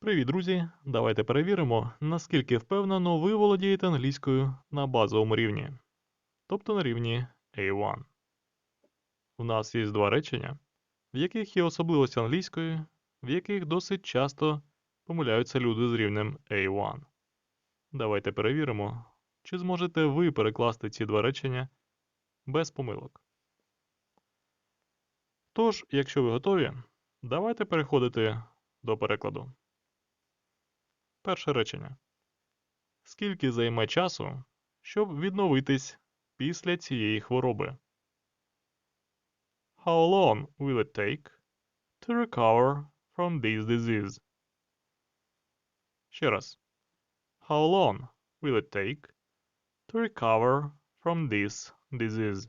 Привіт, друзі! Давайте перевіримо, наскільки впевнено ви володієте англійською на базовому рівні, тобто на рівні A1. У нас є два речення, в яких є особливості англійської, в яких досить часто помиляються люди з рівнем A1. Давайте перевіримо, чи зможете ви перекласти ці два речення без помилок. Тож, якщо ви готові, давайте переходити до перекладу. Перше речення. Скільки займе часу, щоб відновитись після цієї хвороби? How long will it take to recover from this disease? Ще раз. How long will it take to recover from this disease?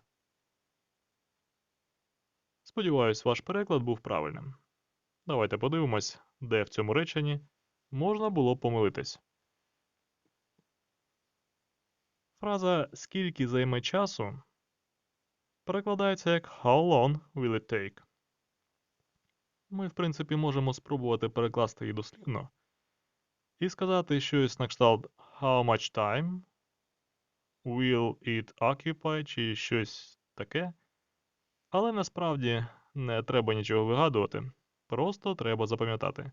Сподіваюсь, ваш переклад був правильним. Давайте подивимось, де в цьому реченні можна було помилитись. Фраза скільки займе часу перекладається як How long will it take? Ми, в принципі, можемо спробувати перекласти її дослівно і сказати щось на кшталт How much time will it occupy чи щось таке. Але насправді не треба нічого вигадувати, просто треба запам'ятати.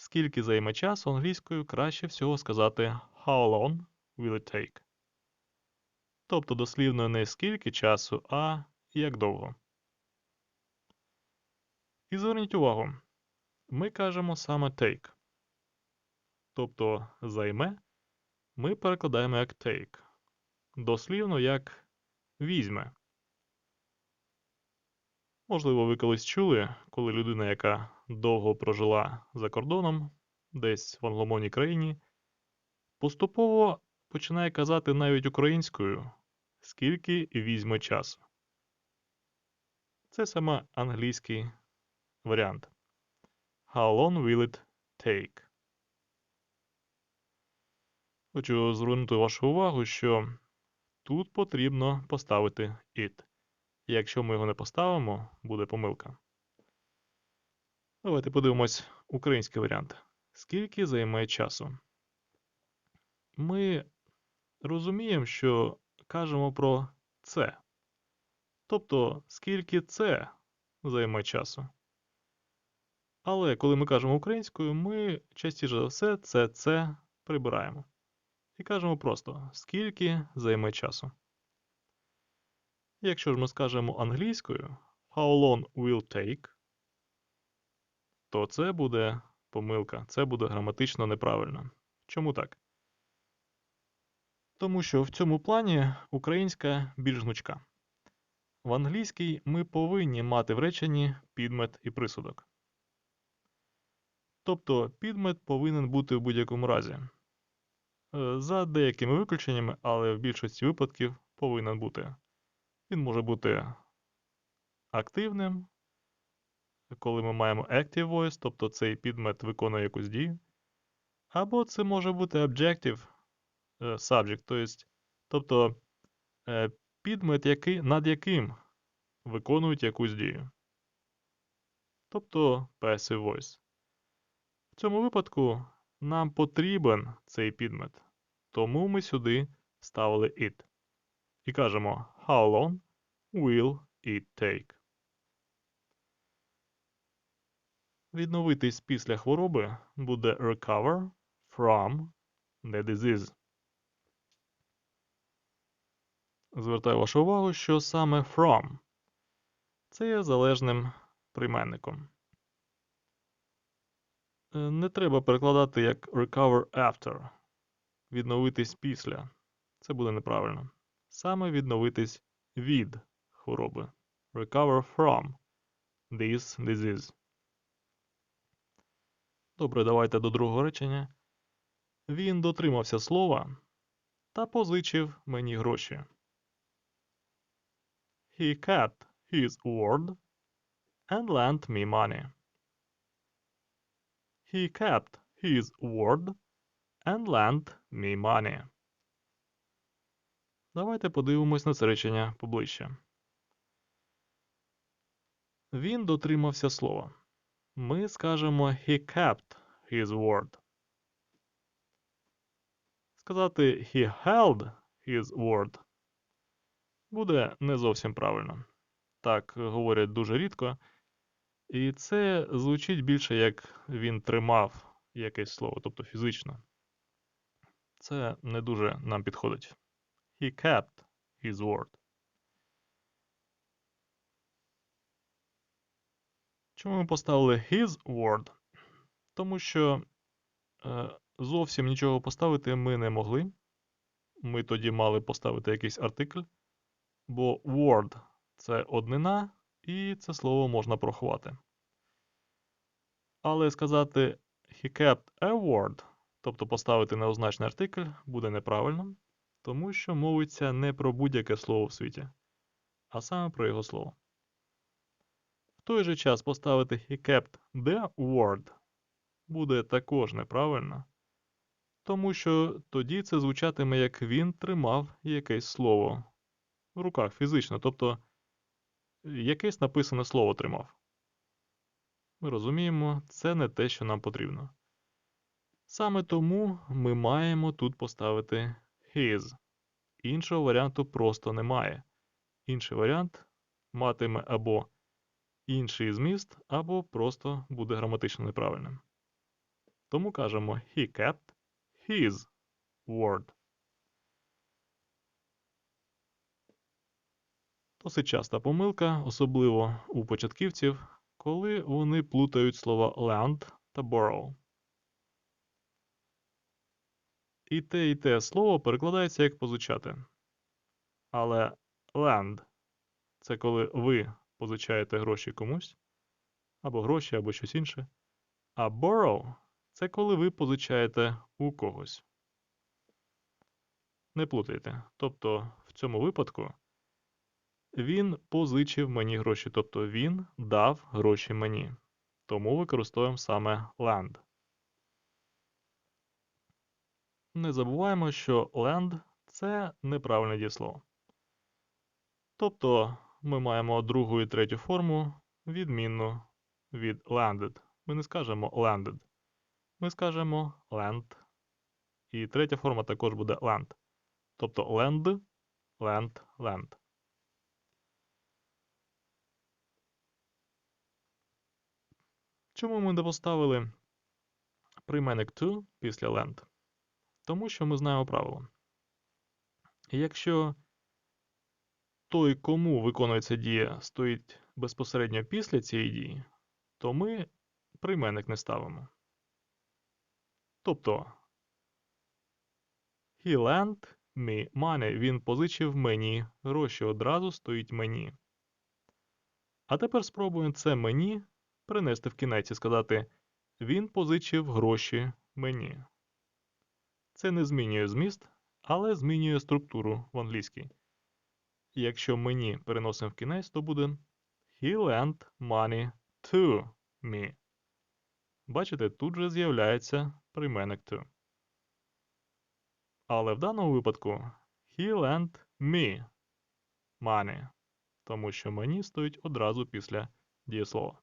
Скільки займе часу англійською краще всього сказати How long will it take? Тобто дослівно не скільки часу, а як довго. І зверніть увагу, ми кажемо саме take. Тобто займе ми перекладаємо як take. Дослівно як візьме. Можливо, ви колись чули, коли людина, яка довго прожила за кордоном, десь в англомовній країні, поступово починає казати навіть українською, скільки візьме часу. Це саме англійський варіант. How long will it take? Хочу звернути вашу увагу, що тут потрібно поставити it. Якщо ми його не поставимо, буде помилка. Давайте подивимось український варіант. Скільки займе часу? Ми розуміємо, що кажемо про це. Тобто, скільки це займе часу. Але коли ми кажемо українською, ми частіше за все це це прибираємо. І кажемо просто, скільки займе часу. Якщо ж ми скажемо англійською How long will take, то це буде помилка, це буде граматично неправильно. Чому так? Тому що в цьому плані українська більш гнучка. В англійській ми повинні мати в реченні підмет і присудок. Тобто підмет повинен бути в будь-якому разі. Е, за деякими виключеннями, але в більшості випадків повинен бути. Він може бути активним, коли ми маємо active voice, тобто цей підмет виконує якусь дію. Або це може бути objective е, subject, тобто е, підмет, над яким виконують якусь дію. Тобто passive voice. В цьому випадку нам потрібен цей підмет, тому ми сюди ставили it. І кажемо How long will it take? Відновитись після хвороби буде recover from the disease. Звертаю вашу увагу, що саме from це є залежним прийменником. Е, не треба перекладати як recover after. Відновитись після. Це буде неправильно. Саме відновитись від хвороби. Recover from this disease. Добре, давайте до другого речення. Він дотримався слова та позичив мені гроші. He kept his word and lent me money. He kept his word and lent me money. Давайте подивимось на це речення поближче. Він дотримався слова. Ми скажемо he kept his word. Сказати he held his word буде не зовсім правильно. Так говорять дуже рідко. І це звучить більше як він тримав якесь слово, тобто фізично. Це не дуже нам підходить. He kept his word. Чому ми поставили his word? Тому що е, зовсім нічого поставити ми не могли. Ми тоді мали поставити якийсь артикль, бо word це однина, і це слово можна порахувати. Але сказати he kept a word, тобто поставити неозначний артикль, буде неправильно, тому що мовиться не про будь-яке слово в світі, а саме про його слово. В той же час поставити kept the word буде також неправильно, тому що тоді це звучатиме як він тримав якесь слово в руках фізично, тобто якесь написане слово тримав. Ми розуміємо, це не те, що нам потрібно. Саме тому ми маємо тут поставити his. Іншого варіанту просто немає. Інший варіант матиме або інший зміст, або просто буде граматично неправильним. Тому кажемо he kept his word. Досить часта помилка, особливо у початківців, коли вони плутають слова land та borrow. І те, і те слово перекладається як позичати. Але land це коли ви позичаєте гроші комусь, або гроші, або щось інше. А borrow це коли ви позичаєте у когось. Не плутайте. Тобто, в цьому випадку він позичив мені гроші, тобто він дав гроші мені. Тому використовуємо саме land. Не забуваємо, що land це неправильне дієслово. Тобто ми маємо другу і третю форму відмінну від landed. Ми не скажемо landed. Ми скажемо land. І третя форма також буде land. Тобто land, land, land. Чому ми не поставили прийменник to після land? Тому що ми знаємо правило. Якщо той, кому виконується дія, стоїть безпосередньо після цієї дії, то ми прийменник не ставимо. Тобто he lent me money. Він позичив мені гроші одразу стоїть мені. А тепер спробуємо це мені принести в кінець і сказати Він позичив гроші мені. Це не змінює зміст, але змінює структуру в англійській. Якщо мені переносимо в кінець, то буде He lent money to me. Бачите, тут же з'являється прийменник to. Але в даному випадку he lent me money, тому що мені стоїть одразу після дієслова.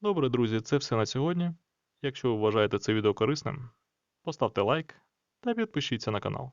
Добре, друзі, це все на сьогодні. Якщо ви вважаєте це відео корисним, поставте лайк та підпишіться на канал.